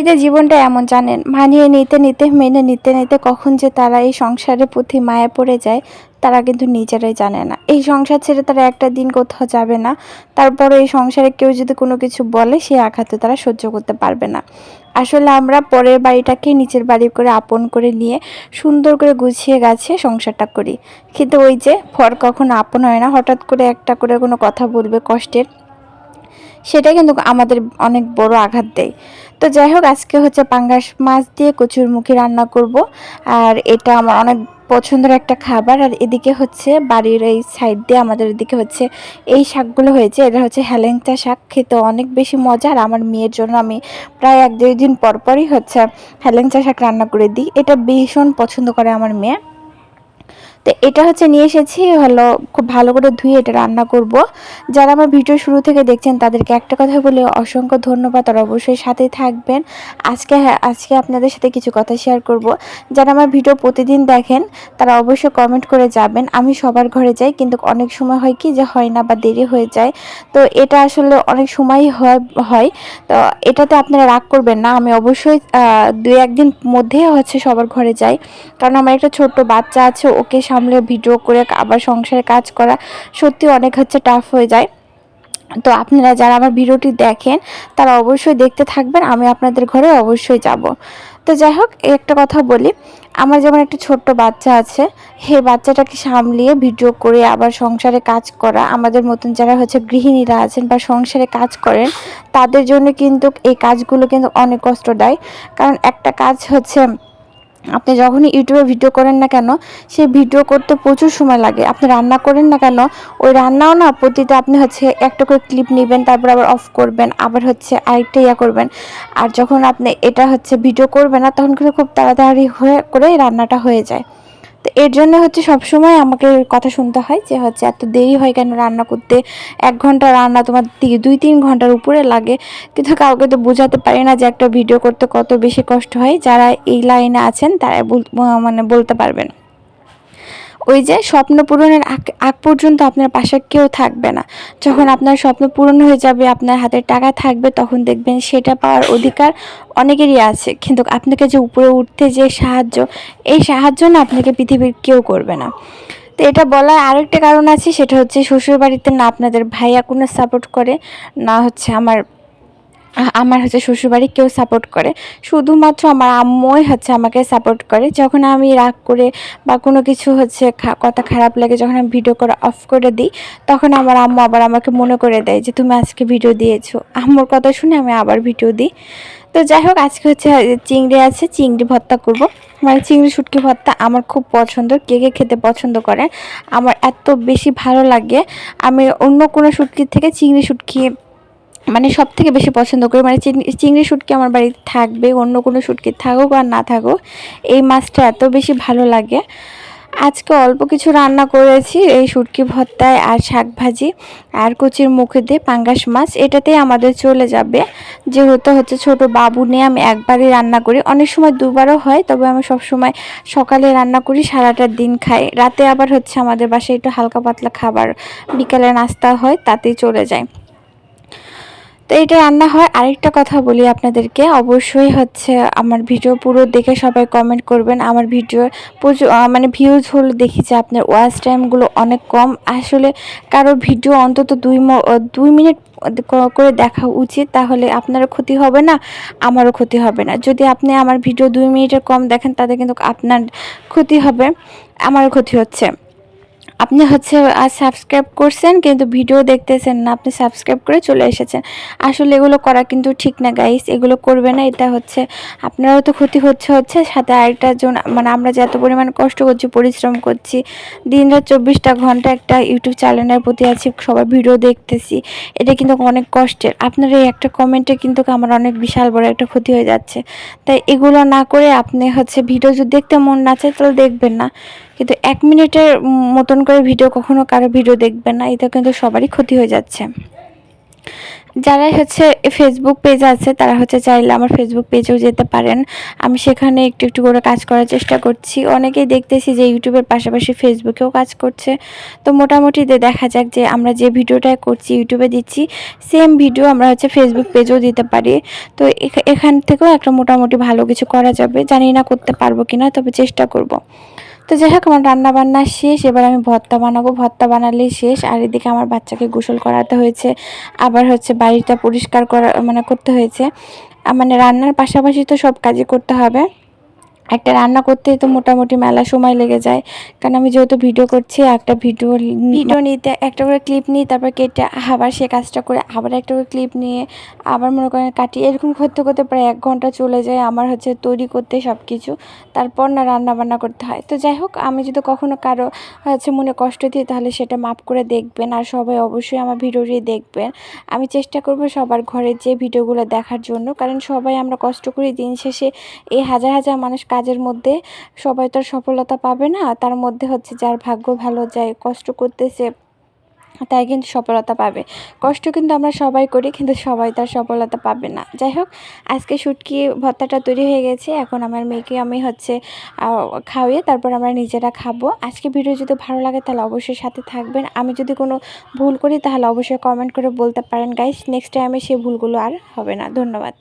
এদের জীবনটা এমন, জানেন? মানিয়ে নিতে নিতে, মেনে নিতে নিতে কখন যে তারা এই সংসারের প্রতি মায়া পড়ে যায়, তারা কিন্তু নিজেরাই জানে না। এই সংসার ছেড়ে তারা একটা দিন কোথাও যাবে না। তারপরে এই সংসারে কেউ যদি কোনো কিছু বলে, সে আঘাতে তারা সহ্য করতে পারবে না। আসলে আমরা পরের বাড়িটাকে নিচের বাড়ি করে আপন করে নিয়ে সুন্দর করে গুছিয়ে গাছিয়ে সংসারটা করি। কিন্তু ওই যে ফর কখনো আপন হয় না, হঠাৎ করে একটা করে কোনো কথা বলবে কষ্টের। সেটা কিন্তু আমাদের অনেক বড় আঘাত দেয়। তো যাই হোক, আজকে হচ্ছে পাঙ্গাস মাছ দিয়ে কচুর মুখি রান্না করব। আর এটা আমার অনেক পছন্দের একটা খাবার। আর এদিকে হচ্ছে বাড়ির এই সাইড দিয়ে আমাদের এদিকে হচ্ছে এই শাকগুলো হয়েছে। এটা হচ্ছে হেলেংচা শাক। খেতে অনেক বেশি মজা। আর আমার মেয়ের জন্য আমি প্রায় এক দুই দিন পর পরই হচ্ছে হেলেংচা শাক রান্না করে দিই। এটা ভীষণ পছন্দ করে আমার মেয়ে। তো এটা হচ্ছে নিয়ে এসেছি, হলো খুব ভালো করে ধুয়ে এটা রান্না করব। যারা আমার ভিডিও শুরু থেকে দেখছেন তাদেরকে একটা কথা বলে অসংখ্য ধন্যবাদ, আর অবশ্যই সাথে থাকবেন। আজকে হ্যাঁ আজকে আপনাদের সাথে কিছু কথা শেয়ার করব। যারা আমার ভিডিও প্রতিদিন দেখেন, তারা অবশ্যই কমেন্ট করে যাবেন। আমি সবার ঘরে যাই, কিন্তু অনেক সময় হয় কি যে হয় না বা দেরি হয়ে যায়। তো এটা আসলে অনেক সময়ই হয় হয়। তো এটাতে আপনারা রাগ করবেন না, আমি অবশ্যই দু একদিন মধ্যে হচ্ছে সবার ঘরে যাই। কারণ আমার একটা ছোট্ট বাচ্চা আছে, ওকে সামলে ভিডিও করে আবার সংসারে কাজ করা সত্যি অনেক হচ্ছে টাফ হয়ে যায়। তো আপনারা যারা আমার ভিডিওটি দেখেন, তারা অবশ্যই দেখতে থাকবেন, আমি আপনাদের ঘরে অবশ্যই যাব। তো যাই হোক, একটা কথা বলি, আমার যেমন একটা ছোট্ট বাচ্চা আছে, হে বাচ্চাটাকে সামলিয়ে ভিডিও করে আবার সংসারে কাজ করা, আমাদের মতন যারা হচ্ছে গৃহিণীরা আছেন বা সংসারে কাজ করেন, তাদের জন্য কিন্তু এই কাজগুলো কিন্তু অনেক কষ্ট দেয়। কারণ একটা কাজ হচ্ছে আপনি যখনই ইউটিউবে ভিডিও করেন না কেন, সেই ভিডিও করতে প্রচুর সময় লাগে। আপনি রান্না করেন না কেন, ওই রান্নাও না প্রতিটা আপনি হচ্ছে একটা করে ক্লিপ নেবেন, তারপর আবার অফ করবেন, আবার হচ্ছে আরেকটা ইয়া করবেন। আর যখন আপনি এটা হচ্ছে ভিডিও করবেন না, তখন কিন্তু খুব তাড়াতাড়ি হয়ে করে রান্নাটা হয়ে যায়। এর জন্য হচ্ছে সবসময় আমাকে কথা শুনতে হয় যে হচ্ছে এত দেরি হয় কেন রান্না করতে? এক ঘণ্টা রান্না তোমার দুই, তিন ঘণ্টার উপরে লাগে। কিন্তু কাউকে তো বোঝাতে পারি না যে একটা ভিডিও করতে কত বেশি কষ্ট হয়। যারা এই লাইনে আছেন তারা মানে বলতে পারবেন। ওই যে স্বপ্ন পূরণের আগ পর্যন্ত আপনার পাশে কেউ থাকবে না। যখন আপনার স্বপ্ন পূরণ হয়ে যাবে, আপনার হাতে টাকা থাকবে, তখন দেখবেন সেটা পাওয়ার অধিকার অনেকেরই আছে। কিন্তু আপনাকে যে উপরে উঠতে যে সাহায্য, এই সাহায্য না আপনাকে পৃথিবীর কেউ করবে না। তো এটা বলার আরেকটা কারণ আছে, সেটা হচ্ছে শ্বশুর বাড়িতে না আপনাদের ভাইয়া কোনো সাপোর্ট করে, না হচ্ছে আমার আমার হচ্ছে শ্বশুরবাড়ি কেউ সাপোর্ট করে। শুধুমাত্র আমার আম্মুই হচ্ছে আমাকে সাপোর্ট করে। যখন আমি রাগ করে বা কোনো কিছু হচ্ছে কথা খারাপ লাগে, যখন আমি ভিডিও করে অফ করে দিই, তখন আমার আম্মু আবার আমাকে মনে করে দেয় যে, তুমি আজকে ভিডিও দিয়েছ। আম্মুর কথা শুনে আমি আবার ভিডিও দিই। তো যাই হোক, আজকে হচ্ছে চিংড়ি আছে, চিংড়ি ভর্তা করব। মানে চিংড়ি শুটকি ভর্তা আমার খুব পছন্দ, কে কে খেতে পছন্দ করে আমার এত বেশি ভালো লাগে। আমি অন্য কোনো শুটকির থেকে চিংড়ি শুটকি মানে সব থেকে বেশি পছন্দ করি মানে চিংড়ি শুটকি আমার বাড়িতে থাকবে, অন্য কোনো শুটকি থাকুক আর না থাকুক, এই মাছটা এত বেশি ভালো লাগে। আজকে অল্প কিছু রান্না করেছি, এই শুটকি ভর্তায় আর শাক ভাজি আর কচির মুখে দিয়ে পাঙ্গাস মাছ, এটাতেই আমাদের চলে যাবে। যেহেতু হচ্ছে ছোট বাবু নিয়ে আমি একবারই রান্না করি, অনেক সময় দুবারও হয়, তবে আমি সব সময় সকালে রান্না করি, সারাটা দিন খাই। রাতে আবার হচ্ছে আমাদের বাসায় একটু হালকা পাতলা খাবার, বিকালে নাস্তা হয়, তাতেই চলে যায়। তো এটা রান্না হয়। আরেকটা কথা বলি আপনাদেরকে। অবশ্যই হচ্ছে আমার ভিডিও পুরো দেখে সবাই কমেন্ট করবেন। আমার ভিডিও মানে ভিউজ হলো দেখি যে আপনার ওয়াচ টাইমগুলো অনেক কম। আসলে কারও ভিডিও অন্তত দুই দুই মিনিট করে দেখা উচিত, তাহলে আপনারও ক্ষতি হবে না, আমারও ক্ষতি হবে না। যদি আপনি আমার ভিডিও দুই মিনিটের কম দেখেন, তাতে কিন্তু আপনার ক্ষতি হবে, আমারও ক্ষতি হচ্ছে। আপনি হচ্ছে আজ সাবস্ক্রাইব করছেন, কিন্তু ভিডিও দেখতেছেন না, আপনি সাবস্ক্রাইব করে চলে এসেছেন। আসলে এগুলো করা কিন্তু ঠিক না গাইস এগুলো করবে না, এটা হচ্ছে আপনারও তো ক্ষতি হচ্ছে হচ্ছে সাথে আরেকটা জন মানে আমরা যে এত পরিমাণ কষ্ট করছি, পরিশ্রম করছি দিন রাত চব্বিশটা ঘণ্টা একটা ইউটিউব চ্যানেলের প্রতি আছি, সবাই ভিডিও দেখতেছি, এটা কিন্তু অনেক কষ্টের। আপনার এই একটা কমেন্টে কিন্তু আমার অনেক বিশাল বড় একটা ক্ষতি হয়ে যাচ্ছে। তাই এগুলো না করে আপনি হচ্ছে ভিডিও যদি দেখতে মন না চায়, তাহলে দেখবেন না। কিন্তু এক মিনিটের মতন করে ভিডিও কখনো কারও ভিডিও দেখবেন না এটা কিন্তু সবারই ক্ষতি হয়ে যাচ্ছে। যারা হচ্ছে ফেসবুক পেজ আছে, তারা হচ্ছে চাইলে আমার ফেসবুক পেজেও যেতে পারেন। আমি সেখানে একটু একটু করে কাজ করার চেষ্টা করছি। অনেকেই দেখতেছি যে ইউটিউবের পাশাপাশি ফেসবুকেও কাজ করছে। তো মোটামুটি দেখা যাক যে আমরা যে ভিডিওটা করছি ইউটিউবে দিচ্ছি সেম ভিডিও আমরা হচ্ছে ফেসবুক পেজেও দিতে পারি। তো এখা- এখান থেকেও একটা মোটামুটি ভালো কিছু করা যাবে। জানি না করতে পারব কিনা, তবে চেষ্টা করব। তো যাই হোক, আমার রান্না বান্না শেষ। এবার আমি ভর্তা বানাবো। ভর্তা বানালেই শেষ। আর এদিকে আমার বাচ্চাকে গোসল করাতে হয়েছে। আবার হচ্ছে বাড়িটা পরিষ্কার করা মানে করতে হয়েছে। মানে রান্নার পাশাপাশি তো সব কাজই করতে হবে। একটা রান্না করতে তো মোটামুটি মেলা সময় লেগে যায়। কারণ আমি যেহেতু ভিডিও করছি একটা ভিডিও ভিডিও নিতে একটা করে ক্লিপ নিই তারপর কেটে আবার সে কাজটা করে আবার একটা করে ক্লিপ নিয়ে আবার মনে করেন কাটি এরকম করতে করতে প্রায় এক ঘণ্টা চলে যায় আমার হচ্ছে তৈরি করতে সব কিছু তারপর না রান্না বান্না করতে হয়। তো যাই হোক আমি যদি কখনো কারও হচ্ছে মনে কষ্ট দিই তাহলে সেটা মাপ করে দেখবেন আর সবাই অবশ্যই আমার ভিডিওটি দেখবেন। আমি চেষ্টা করব সবার ঘরে যে ভিডিওগুলো দেখার জন্য। কারণ সবাই আমরা কষ্ট করি দিন শেষে এই হাজার হাজার মানুষ কাজের মধ্যে সবাই তো সফলতা পাবে না। তার মধ্যে হচ্ছে যার ভাগ্য ভালো যায় কষ্ট করতেছে, তাই কিন্তু সফলতা পাবে। কষ্ট কিন্তু আমরা সবাই করি, কিন্তু সবাই তার সফলতা পাবে না। যাই হোক, আজকে শুটকি ভর্তাটা তৈরি হয়ে গেছে। এখন আমার মেয়েকে আমি হচ্ছে খাওয়িয়ে তারপর আমরা নিজেরা খাব। আজকে ভিডিও যদি ভালো লাগে, তাহলে অবশ্যই সাথে থাকবেন। আমি যদি কোনো ভুল করি, তাহলে অবশ্যই কমেন্ট করে বলতে পারেন। গাইস নেক্সট টাইমে সেই ভুলগুলো আর হবে না। ধন্যবাদ।